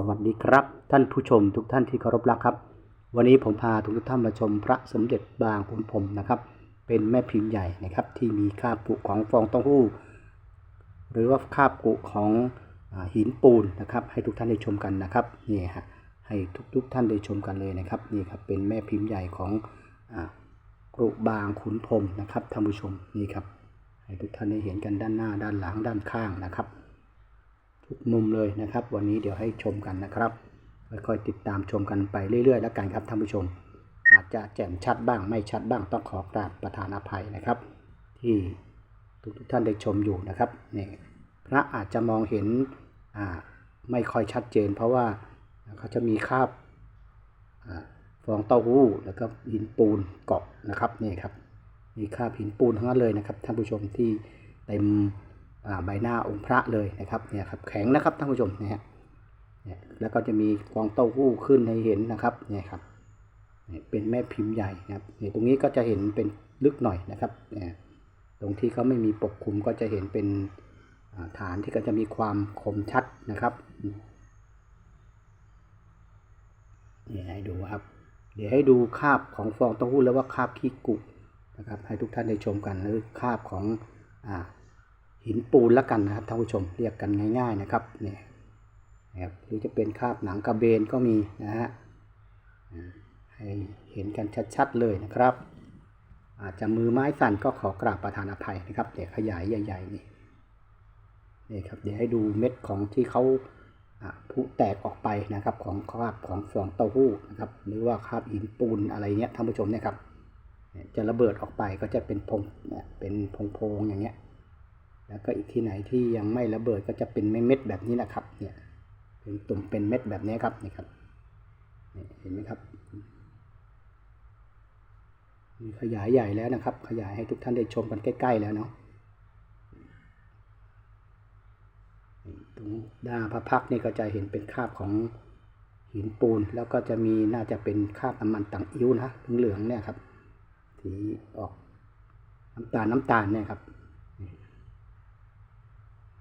สวัสดีครับ ท่านผู้ชมทุกท่านที่เคารพรักครับ วันนี้ผมพาทุกท่านมาชมพระสมเด็จบางขุนพรมนะครับ เป็นแม่พิมพ์ใหญ่นะครับ ที่มีคาบกุของฟองเต้าหู้ หรือว่าคาบกุของอหินปูนนะครับ ให้ทุกท่านได้ชมกันนะครับนี่ฮะให้ทุกๆท่านได้ชมกันเลยนะครับนี่ครับเป็นแม่พิมพ์ใหญ่ของอกรุบางขุนพรมนะครับท่านผู้ชมนี่ครับให้ทุกท่านได้เห็นกันด้านหน้าด้านหลังด้านข้างนะครับ ทุกมุมเลยนะครับ วันนี้เดี๋ยวให้ชมกันนะครับค่อยๆติดตามชมกันไปเรื่อยๆ แล้วกันครับท่านผู้ชม อาจจะแจ่มชัดบ้างไม่ชัดบ้างต้องขอกราบประธานอภัยนะครับ ที่ทุกๆท่านได้ชมอยู่นะครับนี่พระอาจจะมองเห็นไม่ค่อยชัดเจน เพราะว่าเขาจะมีคราบฟองเต้าหู้แล้วก็หินปูนเกาะนะครับนี่ครับมีคราบหินปูนทั้งนั้นเลยนะครับท่านผู้ชมที่เต็ม ใบหน้าองค์พระเลยนะครับเนี่ยครับแข็งนะครับท่านผู้ชมนะฮะแล้วก็จะมีฟองเต้าหู้ขึ้นให้เห็นนะครับเนี่ยครับเป็นแม่พิมพ์ใหญ่นะครับเนี่ยตรงนี้ก็จะเห็นเป็นลึกหน่อยนะครับเนี่ยตรงที่เขาไม่มีปกคลุมก็จะเห็นเป็นฐานที่ก็จะมีความคมชัดนะครับนี่ให้ดูครับ เดี๋ยวให้ดูคาบของฟองเต้าหู้แล้วว่าคาบขี้กุนะครับ ให้ทุกท่านได้ชมกันหรือคาบของอ่า หินปูนละกันนะครับท่านผู้ชมเรียกกันง่าย ๆนะครับเนี่ยนะครับหรือจะเป็นคาบหนังกระเบนก็มีนะฮะให้เห็นกันชัดๆเลยนะครับ อาจจะมือไม้สั่นก็ขอกราบประธานอภัยนะครับเดี๋ยวขยายใหญ่ๆนี่นี่ครับเดี๋ยวให้ดูเม็ดของที่เขาอะผุแตกออกไปนะครับของคราบของฟองเต้าหู้นะครับหรือว่าคราบหินปูนอะไรเนี้ยท่านผู้ชมเนี่ยครับจะระเบิดออกไปก็จะเป็นพงเนี่ยเป็นพงๆอย่างเงี้ย แล้วก็อีกที่ไหนที่ยังไม่ระเบิดก็จะเป็นเม็ดแบบนี้นะครับ เนี่ย เป็นตุ่มเป็นเม็ดแบบนี้ครับนี่ครับเห็นไหมครับมีขยายใหญ่แล้วนะครับ ขยายให้ทุกท่านได้ชมกันใกล้ ๆ แล้วเนาะตรงด้านพระพักนี่ก็จะเห็นเป็นคาบของหินปูน แล้วก็จะมีน่าจะเป็นคาบน้ำมันต่างอิ้วนะเหลืองๆเนี่ยครับสีออกน้ำตาลน้ำตาลเนี่ยครับ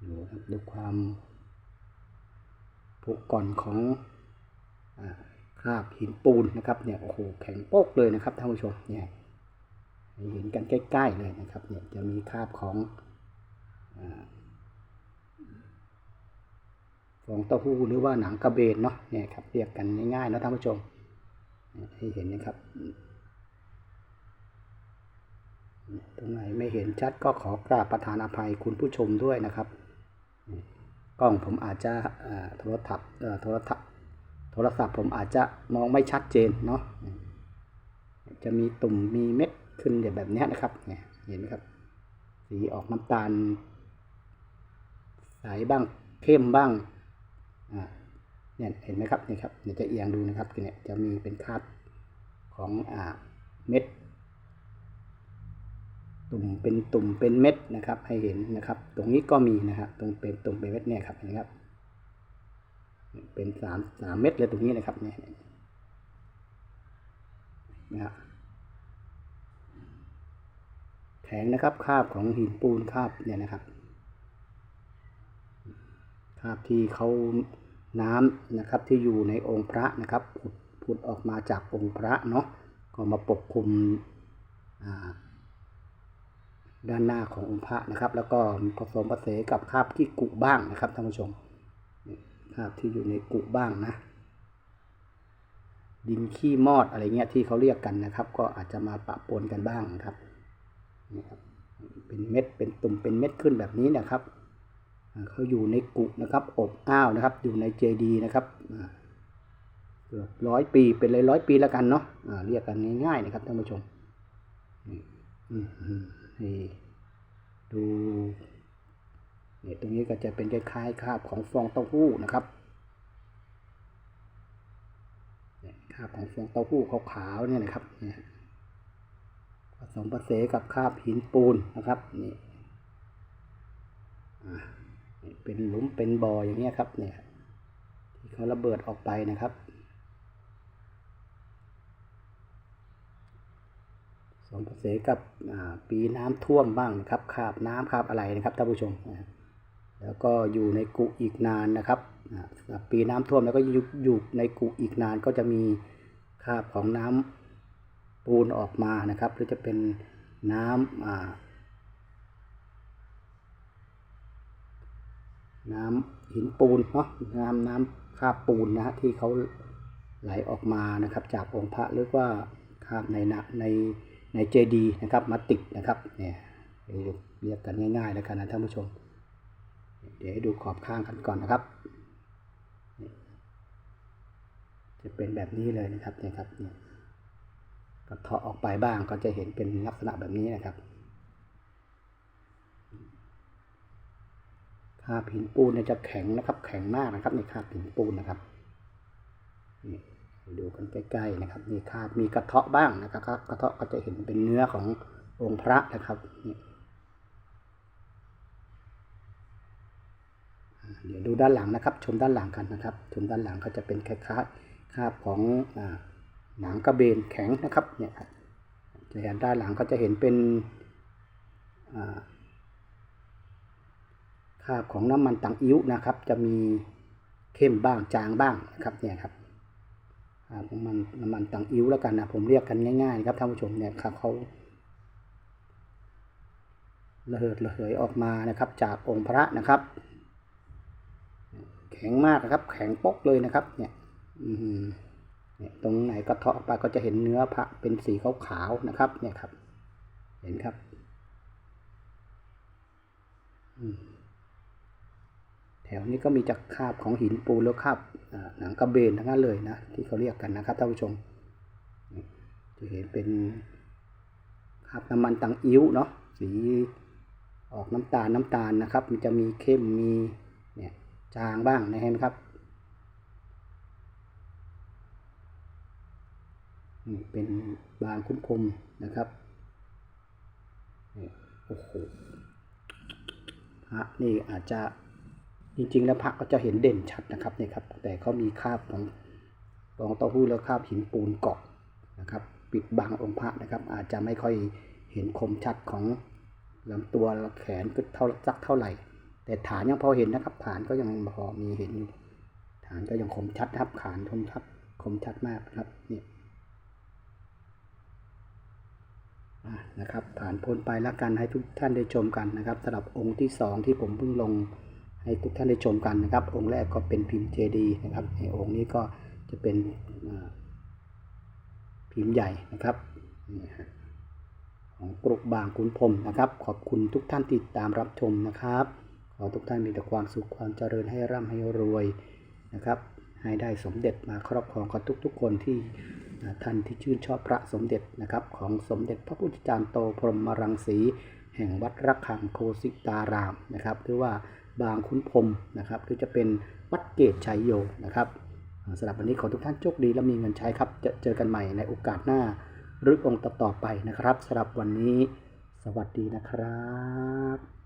ดูครับดูความผุก่อนของคราบหินปูนนะครับเนี่ยโอ้โหแข็งโป๊กเลยนะครับท่านผู้ชมเนี่ยเห็นกันใกล้ๆเลยนะครับเนี่ยจะมีคราบของอฟองเต้าหู้หรือว่าหนังกระเบนเนาะเนี่ยครับเรียกกันง่ายๆนะท่านผู้ชมให้เห็นนะครับ ตรงไหนไม่เห็นชัดก็ขอกราบประธานอภัยคุณผู้ชมด้วยนะครับ กล้องผมอาจจะโทรศัพท์โทรศัพท์โทรศัพท์ผมอาจจะมองไม่ชัดเจนเนาะจะมีตุ่มมีเม็ดขึ้นแบบนี้นะครับเนี่ยเห็นไหมครับ สีออกน้ำตาล ใสบ้างเข้มบ้างเนี่ยเห็นไหมครับนี่ครับเดี๋ยวจะเอียงดูนะครับเนี่ยจะมีเป็นคราบของอเม็ด ตุ่มเป็นตุ่มเป็นเม็ดนะครับ ให้เห็นนะครับ ตรงนี้ก็มีนะครับ ตรงเป็นตุ่มเป็นเม็ดเนี่ยครับเห็นไหมครับ เป็นสามสามเม็ดเลยตรงนี้นะครับเนี่ยนะครับแข็งนะครับคาบของหินปูนคาบเนี่ยนะครับคาบที่เขาน้ำนะครับที่อยู่ในองค์พระนะครับผุดผุดออกมาจากองค์พระเนาะก็มาปกคลุมอ่า ด้านหน้าขององค์พระนะครับ แล้วก็ผสมผสานกับคาบที่กุบ้างนะครับท่านผู้ชมคาบที่อยู่ในกุบ้างนะ ดินขี้มอดอะไรเงี้ยที่เขาเรียกกันนะครับ ก็อาจจะมาปะปนกันบ้างนะครับนี่ครับเป็นเม็ดเป็นตุ่มเป็นเม็ดขึ้นแบบนี้นะครับเขาอยู่ในกุนะครับ อบอ้าวนะครับ อยู่ในเจดีนะครับเกือบร้อยปีเป็นเลยร้อยปีแล้วกันเนาะอ่าเรียกกันง่ายๆนะครับท่านผู้ชมนี่ ดูเนี่ยตรงนี้ก็จะเป็นคล้ายๆคราบของฟองเต้าหู้นะครับเนี่ยคราบของฟองเต้าหู้ขาวๆเนี่ยนะครับเนี่ยผสมผสานกับคราบหินปูนนะครับนี่อ่านี่เป็นหลุมเป็นบ่ออย่างเงี้ยครับเนี่ยที่เขาระเบิดออกไปนะครับ สมผสกับปีน้ำท่วมบ้างนะครับคาบน้ำคราบอะไรนะครับท่านผู้ชม แล้วก็อยู่ในกุอีกนานนะครับปีน้ำท่วมแล้วก็อยู่ในกุอีกนานก็จะมีคาบของน้ำปูนออกมานะครับ หรือจะเป็นน้ำอ่าน้ำหินปูนเนาะน้ำน้ำคาบปูนนะฮะที่เขาไหลออกมานะครับ จากองค์พระหรือว่าคาบในนะใน ในเจดีย์นะครับมาติดนะครับเนี่ยเรียกกันง่ายๆแล้วกันนะท่านผู้ชม เดี๋ยวให้ดูขอบข้างกันก่อนนะครับ จะเป็นแบบนี้เลยนะครับเนี่ยครับเนี่ยกระเทาะออกไปบ้างก็จะเห็นเป็นลักษณะแบบนี้นะครับคาบหินปูนเนี่ยจะแข็งนะครับ แข็งมากนะครับในคาบหินปูนนะครับนี่ ดูกันใกล้ๆนะครับนี่คาบมีกระเทาะบ้างนะครับกระเทาะก็จะเห็นเป็นเนื้อขององค์พระนะครับเดี๋ยวดูด้านหลังนะครับ ชมด้านหลังกันนะครับ ชมด้านหลังก็จะเป็นคล้ายๆคาบของหนังกระเบนแข็งนะครับเนี่ยครับจะเห็นด้านหลังก็จะเห็นเป็นคาบของน้ำมันตังอิ้วนะครับ จะมีเข้มบ้างจางบ้างนะครับเนี่ยครับ คราบของมันน้ำมันตังอิ้วแล้วกันนะผมเรียกกันง่ายๆครับท่านผู้ชมเนี่ยครับเขาระเหิดระเหยออกมานะครับ จากองค์พระนะครับ แข็งมากนะครับ แข็งปกเลยนะครับ เนี่ยอืเนี่ยตรงไหนก็เทาะไปก็จะเห็นเนื้อพระเป็นสีขาวๆนะครับ เนี่ยครับ เห็นครับ อืม แถวนี้ก็มีจากคาบของหินปูนแล้วคาบหนังกระเบนทั้งนั้นเลยนะที่เขาเรียกกันนะครับท่านผู้ชมจะเห็นเป็นคาบน้ำมันตังอิ้วเนาะสีออกน้ำตาลน้ำตาลนะครับ มันจะมีเข้มมีเนี่ยจางบ้างนะเห็นไหมครับนี่เป็นบางคุ้มคมนะครับโอ้โหพระนี่อาจจะ จริงๆ แล้วผักก็จะเห็นเด่นชัดนะครับเนี่ยครับ แต่เขามีคราบของฟองเต้าหู้แล้วคราบหินปูนเกาะนะครับ ปิดบังองค์พระนะครับ อาจจะไม่ค่อยเห็นคมชัดของลำตัวและแขนก็เท่าสักเท่าไหร่ แต่ฐานยังพอเห็นนะครับ ฐานก็ยังพอมีเห็นอยู่ฐานก็ยังคมชัดครับฐานคมชัดคมชัดมากนะครับนี่อะนะครับ ผ่านพ้นไปแล้วกันให้ทุกท่านได้ชมกันนะครับสำหรับองค์ที่สองที่ผมเพิ่งลง ให้ทุกท่านได้ชมกันนะครับ องค์แรกก็เป็นพิมพ์เจดีนะครับในองค์นี้ก็จะเป็นพิมพ์ใหญ่นะครับของกรุบางขุนพรมนะครับ ขอบคุณทุกท่านที่ตามรับชมนะครับ ขอทุกท่านมีแต่ความสุขความเจริญให้ร่ำให้รวยนะครับ ให้ได้สมเด็จมาครอบครองกับทุกๆ คนที่ท่านที่ชื่นชอบพระสมเด็จนะครับ ของสมเด็จพระพุทธจารย์โตพรหมรังสี แห่งวัดระฆังโคสิตารามนะครับหรือว่า บางขุนพรมนะครับหรือจะเป็นวัดเกตชัยโยนะครับสำหรับวันนี้ขอทุกท่านโชคดีและมีเงินใช้ครับ จะเจอกันใหม่ในโอกาสหน้า หรือองค์ต่อๆไปนะครับสำหรับวันนี้ สวัสดีนะครับ